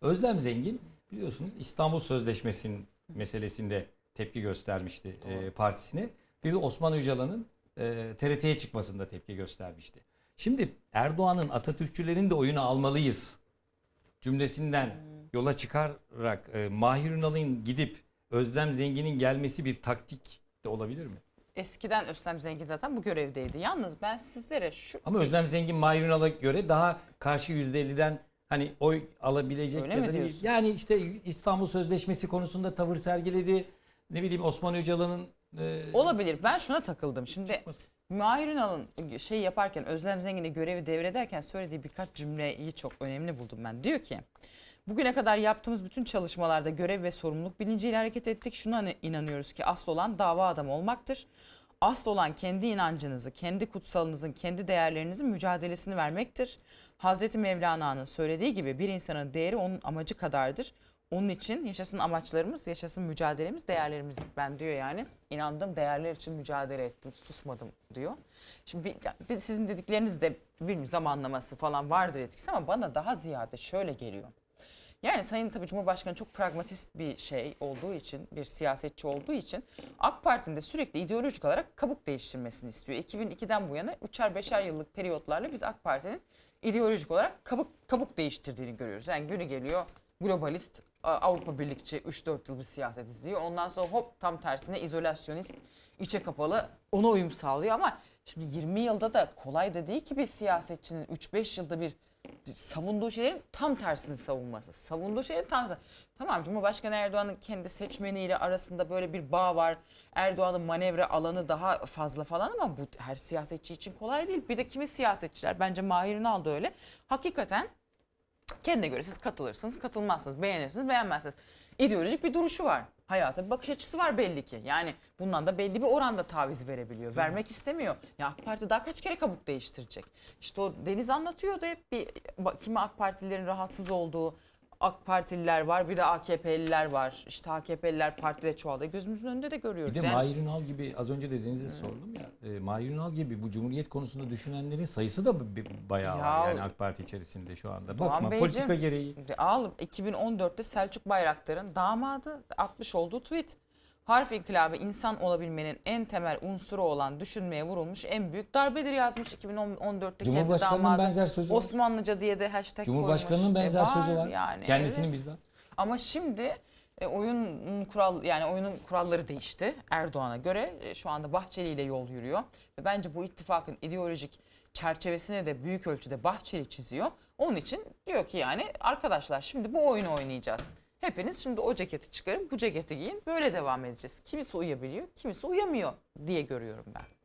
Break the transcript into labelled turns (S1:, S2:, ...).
S1: Özlem Zengin biliyorsunuz İstanbul Sözleşmesi'nin meselesinde tepki göstermişti e, partisine. Bir de Osman Öcalan'ın e, TRT'ye çıkmasında tepki göstermişti. Şimdi Erdoğan'ın Atatürkçülerin de oyunu almalıyız cümlesinden yola çıkarak e, Mahir Ünal'ın gidip Özlem Zengin'in gelmesi bir taktik de olabilir mi?
S2: Eskiden Özlem Zengin zaten bu görevdeydi. Yalnız ben sizlere şu
S1: Ama Özlem Zengin Mahir Ünal'a göre daha karşı %50'den hani oy alabilecek
S2: Öyle
S1: değil.
S2: diyorsun?
S1: Yani işte İstanbul Sözleşmesi konusunda tavır sergiledi. Ne bileyim Osman Öcalan'ın e,
S2: olabilir. Ben şuna takıldım. Şimdi
S1: çıkması.
S2: Mahir Ünal'ın şey yaparken Özlem Zengin'e görevi devrederken söylediği birkaç cümleyi çok önemli buldum ben. Diyor ki bugüne kadar yaptığımız bütün çalışmalarda görev ve sorumluluk bilinciyle hareket ettik. Şuna hani inanıyoruz ki asıl olan dava adamı olmaktır. Asıl olan kendi inancınızı, kendi kutsalınızın, kendi değerlerinizin mücadelesini vermektir. Hazreti Mevlana'nın söylediği gibi bir insanın değeri onun amacı kadardır. Onun için yaşasın amaçlarımız, yaşasın mücadelemiz, değerlerimiz. Ben diyor yani inandım değerler için mücadele ettim, susmadım diyor. Şimdi bir- sizin dedikleriniz de bir zamanlaması falan vardır etkisi ama bana daha ziyade şöyle geliyor. Yani Sayın tabii Cumhurbaşkanı çok pragmatist bir şey olduğu için, bir siyasetçi olduğu için AK Parti'nin de sürekli ideolojik olarak kabuk değiştirmesini istiyor. 2002'den bu yana üçer beşer yıllık periyotlarla biz AK Parti'nin ideolojik olarak kabuk, kabuk değiştirdiğini görüyoruz. Yani günü geliyor globalist, Avrupa birlikçi 3-4 yıl bir siyaset izliyor. Ondan sonra hop tam tersine izolasyonist, içe kapalı ona uyum sağlıyor ama şimdi 20 yılda da kolay da değil ki bir siyasetçinin 3-5 yılda bir savunduğu şeylerin tam tersini savunması. Savunduğu şeylerin tam tersi. Tamam Cumhurbaşkanı Erdoğan'ın kendi seçmeniyle arasında böyle bir bağ var. Erdoğan'ın manevra alanı daha fazla falan ama bu her siyasetçi için kolay değil. Bir de kimi siyasetçiler bence Mahir Ünal da öyle. Hakikaten kendine göre siz katılırsınız, katılmazsınız, beğenirsiniz, beğenmezsiniz. İdeolojik bir duruşu var. Hayata bir bakış açısı var belli ki. Yani bundan da belli bir oranda taviz verebiliyor. Vermek istemiyor. Ya AK Parti daha kaç kere kabuk değiştirecek? İşte o Deniz anlatıyordu hep bir kimi AK Partililerin rahatsız olduğu AK Partililer var, bir de AKP'liler var. İşte AKP'liler partide çoğalıyor. Gözümüzün önünde de görüyoruz.
S1: Bir de
S2: Yani-
S1: Mahir Ünal gibi az önce dediğinizi sordum ya. E, Mahir Ünal gibi bu Cumhuriyet konusunda düşünenlerin sayısı da bir- bayağı
S2: Ya-
S1: var yani AK Parti içerisinde şu anda.
S2: Doğan
S1: Bakma
S2: Beyciğim,
S1: politika gereği.
S2: Al 2014'te Selçuk Bayraktar'ın damadı atmış olduğu tweet. Harf inkılabı insan olabilmenin en temel unsuru olan düşünmeye vurulmuş en büyük darbedir yazmış 2014'te kendi
S1: Cumhurbaşkanının
S2: damadı.
S1: benzer sözü var.
S2: Osmanlıca diye de hashtag
S1: Cumhurbaşkanının
S2: koymuş. E
S1: benzer sözü var.
S2: Yani,
S1: Kendisinin
S2: evet.
S1: bizden.
S2: Ama şimdi e, oyunun kural yani oyunun kuralları değişti Erdoğan'a göre. E, şu anda Bahçeli ile yol yürüyor ve bence bu ittifakın ideolojik çerçevesini de büyük ölçüde Bahçeli çiziyor. Onun için diyor ki yani arkadaşlar şimdi bu oyunu oynayacağız. Hepiniz şimdi o ceketi çıkarın, bu ceketi giyin. Böyle devam edeceğiz. Kimisi uyabiliyor, kimisi uyamıyor diye görüyorum ben.